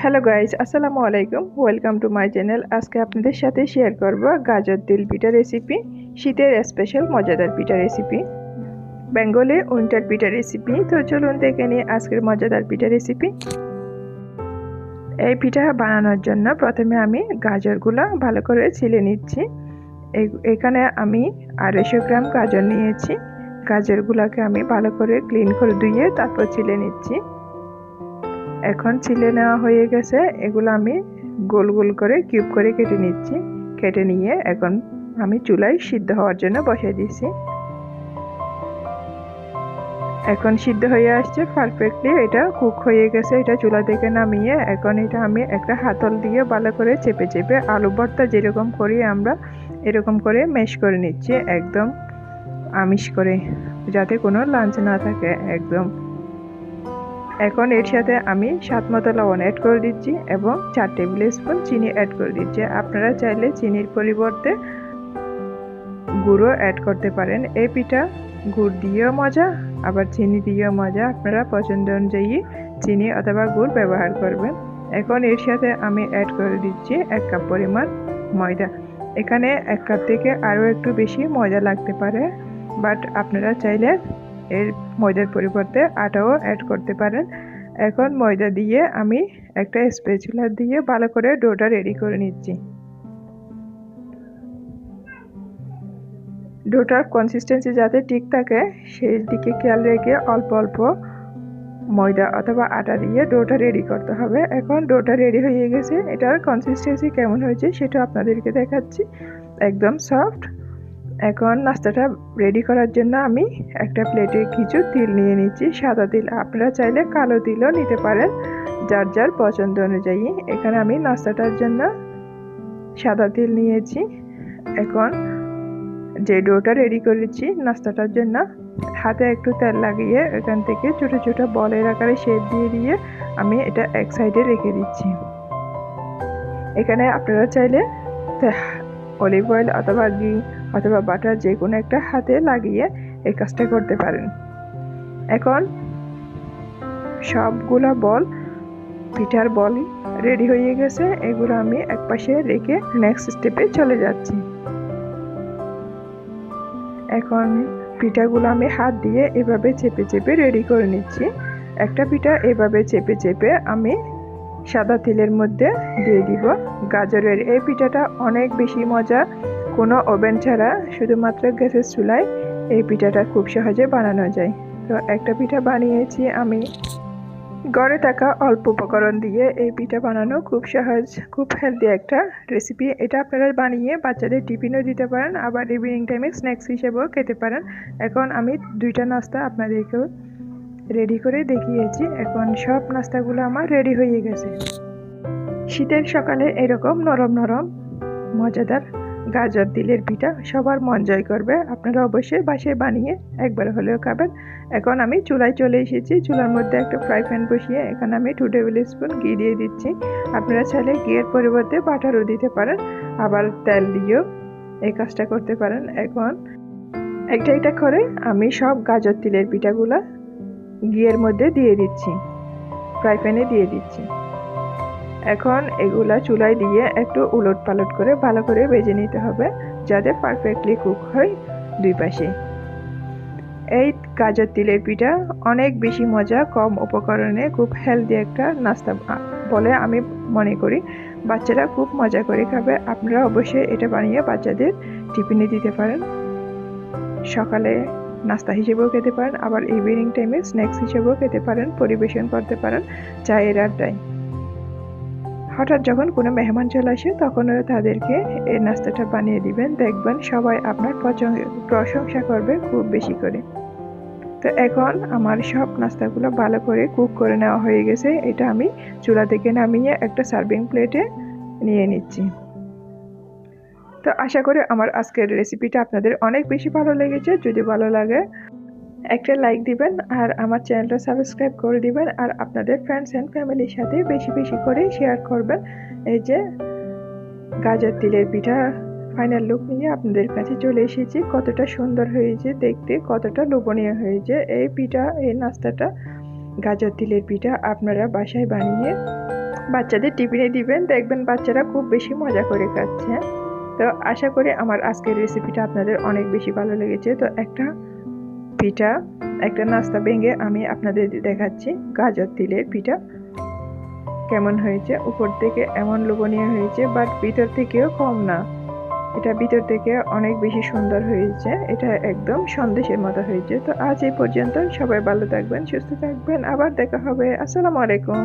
Hello guys আসসালামু আলাইকুম welcome to my channel আজকে আপনাদের সাথে শেয়ার করব গাজর তিল পিঠা রেসিপি শীতের স্পেশাল মজাদার পিঠা রেসিপি বেঙ্গলে উইন্টার পিঠা রেসিপি তো চলুন দেখে নিই আজকের মজাদার পিঠা রেসিপি এই পিঠা বানানোর জন্য প্রথমে আমি গাজরগুলো ভালো করে ছিলে নিচ্ছি। এখানে আমি আড়াইশো গ্রাম গাজর নিয়েছি। গাজরগুলোকে আমি ভালো করে ক্লিন করে ধুয়ে তারপর ছিলে নিচ্ছি। এখন ছিলে নেওয়া হয়ে গেছে। এগুলো আমি গোল গোল করে কিউব করে কেটে নিচ্ছি। কেটে নিয়ে এখন আমি চুলায় সিদ্ধ হওয়ার জন্য বসিয়ে দিচ্ছি। এখন সিদ্ধ হয়ে আসছে পারফেক্টলি। এটা কুক হয়ে গেছে। এটা চুলা থেকে নামিয়ে এখন এটা আমি একটা হাতল দিয়ে ভালো করে চেপে চেপে আলু ভর্তা যেরকম করি আমরা, এরকম করে মেশ করে নিচ্ছি। একদম আমিষ করে, যাতে কোনো লাঞ্চ না থাকে। একদম এখন এর সাথে আমি সাত মতো লবণ অ্যাড করে দিচ্ছি এবং চার টেবিল স্পুন চিনি অ্যাড করে দিচ্ছি। আপনারা চাইলে চিনির পরিবর্তে গুঁড়ো অ্যাড করতে পারেন। এই পিঠা গুড় দিয়েও মজা, আবার চিনি দিয়েও মজা। আপনারা পছন্দ অনুযায়ী চিনি অথবা গুড় ব্যবহার করবেন। এখন এর সাথে আমি অ্যাড করে দিচ্ছি এক কাপ পরিমাণ ময়দা। এখানে এক কাপ থেকে আরও একটু বেশি ময়দা লাগতে পারে বাট আপনারা চাইলে এর ময়দার পরিবর্তে আটাও অ্যাড করতে পারেন। এখন ময়দা দিয়ে আমি একটা স্পেচুলার দিয়ে ভালো করে ডোটা রেডি করে নিচ্ছি। ডোটার কনসিস্টেন্সি যাতে ঠিক থাকে, সেই দিকে খেয়াল রেখে অল্প অল্প ময়দা অথবা আটা দিয়ে ডোটা রেডি করতে হবে। এখন ডোটা রেডি হয়ে গেছে। এটার কনসিস্টেন্সি কেমন হয়েছে সেটা আপনাদেরকে দেখাচ্ছি। একদম সফট এখন নাস্তাটা রেডি করার জন্য আমি একটা প্লেটে কিছু তিল নিয়ে নিচ্ছি, সাদা তিল। আপনারা চাইলে কালো তিলও নিতে পারেন, যার যার পছন্দ অনুযায়ী। এখানে আমি নাস্তাটার জন্য সাদা তিল নিয়েছি। এখন যে ডোটা রেডি করেছি, নাস্তাটার জন্য হাতে একটু তেল লাগিয়ে এখান থেকে ছোট ছোট বলের আকারে শেপ দিয়ে দিয়ে আমি এটা এক সাইডে রেখে দিচ্ছি। এখানে আপনারা চাইলে অলিভ অয়েল অথবা ঘি অথবা বাটার যে কোনো একটা হাতে লাগিয়ে এই কাজটা করতে পারেন। এখন সবগুলো বল, পিঠার বল রেডি হয়ে গেছে। এগুলো আমি এক পাশে রেখে নেক্সট স্টেপে চলে যাচ্ছি। এখন পিঠাগুলো আমি হাত দিয়ে এভাবে চেপে চেপে রেডি করে নিচ্ছি। একটা পিঠা এভাবে চেপে চেপে আমি সাদা তিলের মধ্যে দিয়ে দিব। গাজরের এই পিঠাটা অনেক বেশি মজা কোনো ওভেন ছাড়া শুধুমাত্র গ্যাসের চুলায় এই পিঠাটা খুব সহজে বানানো যায়। তো একটা পিঠা বানিয়েছি আমি। ঘরে থাকা অল্প উপকরণ দিয়ে এই পিঠা বানানো খুব সহজ, খুব হেলদি একটা রেসিপি এটা আপনারা বানিয়ে বাচ্চাদের টিফিনও দিতে পারেন, আবার ইভিনিং টাইমে স্ন্যাক্স হিসেবেও খেতে পারেন। এখন আমি দুইটা নাস্তা আপনাদেরকেও রেডি করে দেখিয়েছি। এখন সব নাস্তাগুলো আমার রেডি হয়ে গেছে। শীতের সকালে এরকম নরম নরম, মজাদার গাজর দিলের পিঠা, সবার মন জয় করবে। আপনারা অবশ্যই বাসায় বানিয়ে একবার হলেও খাবেন। এখন আমি চুলায় চলে এসেছি। চুলার মধ্যে একটা ফ্রাই প্যান বসিয়ে এখানে আমি টু টেবিল স্পুন ঘি দিয়ে দিচ্ছি। আপনারা চাইলে ঘিয়ের পরিবর্তে বাটারও দিতে পারেন। আবার তেল দিয়েও এই কাজটা করতে পারেন। এখন একটা একটা করে আমি সব গাজর, তিলের পিঠাগুলা ঘিয়ের মধ্যে দিয়ে দিচ্ছি। ফ্রাই প্যানে দিয়ে দিচ্ছি। এখন এগুলা চুলায় দিয়ে একটু উলট পালট করে ভালো করে ভেজে নিতে হবে, যাতে পারফেক্টলি কুক হয় দুই পাশে। এই গাজর তিলের পিঠা অনেক বেশি মজা, কম উপকরণে খুব হেলদি একটা নাস্তা বলে আমি মনে করি। বাচ্চারা খুব মজা করে খাবে, আপনারা অবশ্যই এটা বানিয়ে বাচ্চাদের টিফিনে দিতে পারেন। সকালে নাস্তা হিসেবেও খেতে পারেন, আবার ইভিনিং টাইমে স্ন্যাক্স হিসেবেও খেতে পারেন, পরিবেশন করতে পারেন চায়ের আড্ডায়। হঠাৎ যখন কোনো মেহমান চলে আসে, তখন তাদেরকে এই নাস্তাটা বানিয়ে দিবেন। দেখবেন সবাই আপনার প্রশংসা করবে খুব বেশি করে। তো এখন আমার সব নাস্তাগুলো ভালো করে কুক করে নেওয়া হয়ে গেছে। এটা আমি চুলা থেকে নামিয়ে একটা সার্ভিং প্লেটে নিয়ে নিচ্ছি। তো আশা করি আমার আজকের রেসিপিটা আপনাদের অনেক বেশি ভালো লেগেছে। যদি ভালো লাগে একটা লাইক দিবেন আর আমার চ্যানেলটা সাবস্ক্রাইব করে দিবেন আর আপনাদের ফ্রেন্ডস অ্যান্ড ফ্যামিলির সাথে বেশি বেশি করে শেয়ার করবেন। এই যে গাজর তিলের পিঠা ফাইনাল লুক নিয়ে আপনাদের কাছে চলে এসেছি। কতটা সুন্দর হয়েছে দেখতে, কতটা লোভনীয় হয়েছে। এই পিঠা, এই নাস্তাটা, গাজর তিলের পিঠা আপনারা বাসায় বানিয়ে বাচ্চাদের টিফিনে দিবেন। দেখবেন বাচ্চারা খুব বেশি মজা করে খাচ্ছে। তো আশা করি আমার আজকের রেসিপিটা আপনাদের অনেক বেশি ভালো লেগেছে। তো একটা পিঠা, একটা নাস্তা ভেঙে আমি আপনাদের দেখাচ্ছি গাজর তিলের পিঠা। কেমন হয়েছে? উপর থেকে এমন লোভনীয় হয়েছে বাট ভিতর থেকেও কম না। এটা ভিতর থেকে অনেক বেশি সুন্দর হয়েছে। এটা একদম সন্দেশের মতো হয়েছে। তো আজ এই পর্যন্ত সবাই ভালো থাকবেন, সুস্থ থাকবেন। আবার দেখা হবে। আসসালামু আলাইকুম।